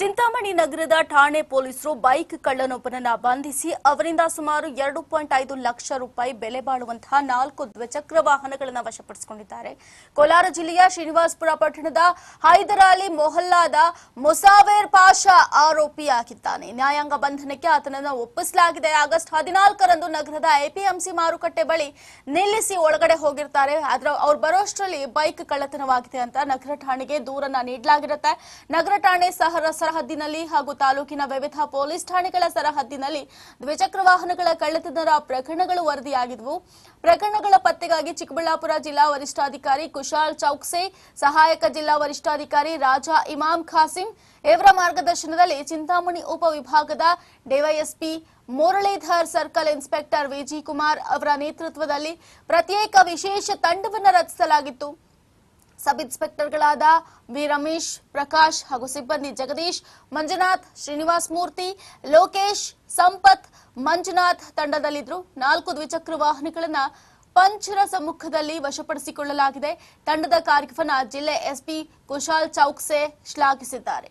ಚಿಂತಾಮಣಿ ನಗರದ ಠಾಣೆ ಪೊಲೀಸರು ಬೈಕ್ ಕಳ್ಳನೊಬ್ಬನನ್ನ ಬಂಧಿಸಿ ಅವರಿಂದ ಸುಮಾರು ಎರಡು ಪಾಯಿಂಟ್ ಐದು ಲಕ್ಷ ರೂಪಾಯಿ ಬೆಲೆ ಬಾಳುವಂತಹ ನಾಲ್ಕು ದ್ವಿಚಕ್ರ ವಾಹನಗಳನ್ನು ವಶಪಡಿಸಿಕೊಂಡಿದ್ದಾರೆ. ಕೋಲಾರ ಜಿಲ್ಲೆಯ ಶ್ರೀನಿವಾಸಪುರ ಪಟ್ಟಣದ ಹೈದರಾಲಿ ಮೊಹಲ್ಲಾದ ಮೊಸಾವೇರ್ ಪಾಷಾ ಆರೋಪಿಯಾಗಿದ್ದಾನೆ. ನ್ಯಾಯಾಂಗ ಬಂಧನಕ್ಕೆ ಆತನನ್ನು ಒಪ್ಪಿಸಲಾಗಿದೆ. ಆಗಸ್ಟ್ ಹದಿನಾಲ್ಕರಂದು ನಗರದ ಎಪಿಎಂಸಿ ಮಾರುಕಟ್ಟೆ ಬಳಿ ನಿಲ್ಲಿಸಿ ಒಳಗಡೆ ಹೋಗಿರ್ತಾರೆ. ಆದ್ರೆ ಅವ್ರು ಬರೋಷ್ಟರಲ್ಲಿ ಬೈಕ್ ಕಳ್ಳತನವಾಗಿದೆ ಅಂತ ನಗರ ಠಾಣೆಗೆ ದೂರನ್ನ ನೀಡಲಾಗಿರುತ್ತೆ. ನಗರ ಠಾಣೆ ಸಹರ ಸರಹದ್ದಿನಲ್ಲಿ ಹಾಗೂ ತಾಲೂಕಿನ ವಿವಿಧ ಪೊಲೀಸ್ ಠಾಣೆಗಳ ಸರಹದ್ದಿನಲ್ಲಿ ದ್ವಿಚಕ್ರ ವಾಹನಗಳ ಕಳ್ಳತನದ ಪ್ರಕರಣಗಳು ವರದಿಯಾಗಿದ್ವು. ಪ್ರಕರಣಗಳ ಪತ್ತೆಗಾಗಿ ಚಿಕ್ಕಬಳ್ಳಾಪುರ ಜಿಲ್ಲಾ ವರಿಷ್ಠಾಧಿಕಾರಿ ಕುಶಾಲ್ ಚೌಕ್ಸೆ, ಸಹಾಯಕ ಜಿಲ್ಲಾ ವರಿಷ್ಠಾಧಿಕಾರಿ ರಾಜಾ ಇಮಾಮ್ ಖಾಸಿಂ ಇವರ ಮಾರ್ಗದರ್ಶನದಲ್ಲಿ ಚಿಂತಾಮಣಿ ಉಪವಿಭಾಗದ DYSP Muralidhar circle inspector Viji Kumar ಅವರ ನೇತೃತ್ವದಲ್ಲಿ ಪ್ರತ್ಯೇಕ ವಿಶೇಷ ತಂಡವನ್ನು ರಚಿಸಲಾಗಿತ್ತು. ಸಬ್ ಇನ್ಸ್ಪೆಕ್ಟರ್ಗಳಾದ ವಿ ರಮೇಶ್, ಪ್ರಕಾಶ್ ಹಾಗೂ ಸಿಬ್ಬಂದಿ ಜಗದೀಶ್, ಮಂಜುನಾಥ್, ಶ್ರೀನಿವಾಸ್ ಮೂರ್ತಿ, ಲೋಕೇಶ್, ಸಂಪತ್, ಮಂಜುನಾಥ್ ತಂಡದಲ್ಲಿದ್ದರು. ನಾಲ್ಕು ದ್ವಿಚಕ್ರ ವಾಹನಗಳನ್ನು ಪಂಚರ ಸಮ್ಮುಖದಲ್ಲಿ ವಶಪಡಿಸಿಕೊಳ್ಳಲಾಗಿದೆ. ತಂಡದ ಕಾರ್ಯಕ್ರಮ ಜಿಲ್ಲೆ ಎಸ್ಪಿ ಕುಶಾಲ್ ಚೌಕ್ಸೆ ಶ್ಲಾಘಿಸಿದ್ದಾರೆ.